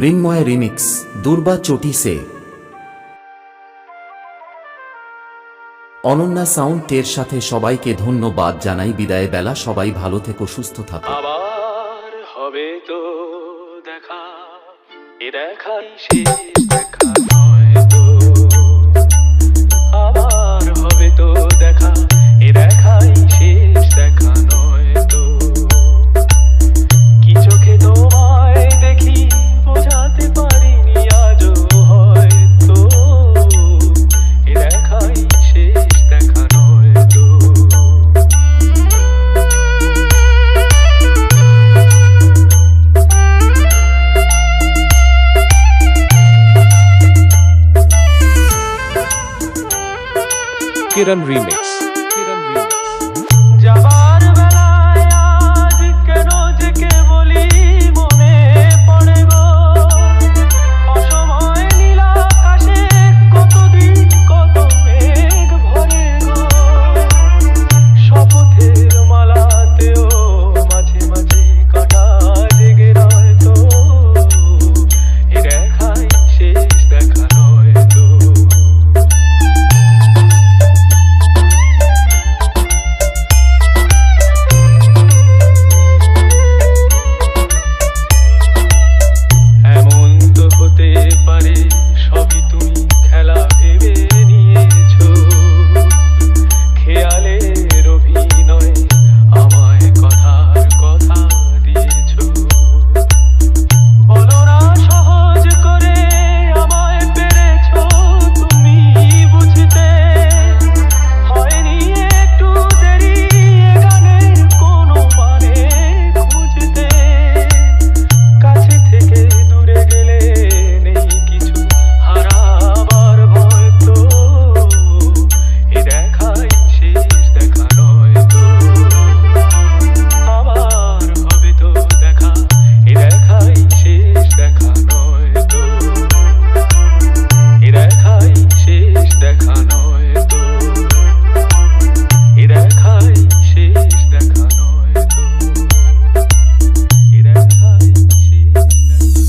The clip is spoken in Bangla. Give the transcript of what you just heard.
মৃন্ময় রিমিক্স, দুর্বা চটি সে। অনন্যা সাউন্ড এর সাথে সবাইকে ধন্যবাদ জানাই, বিদায় বেলা সবাই ভালো থেকো, সুস্থ থাকো। আবার হবে তো দেখা, এ দেখাই সে দেখা। Kiran Remix.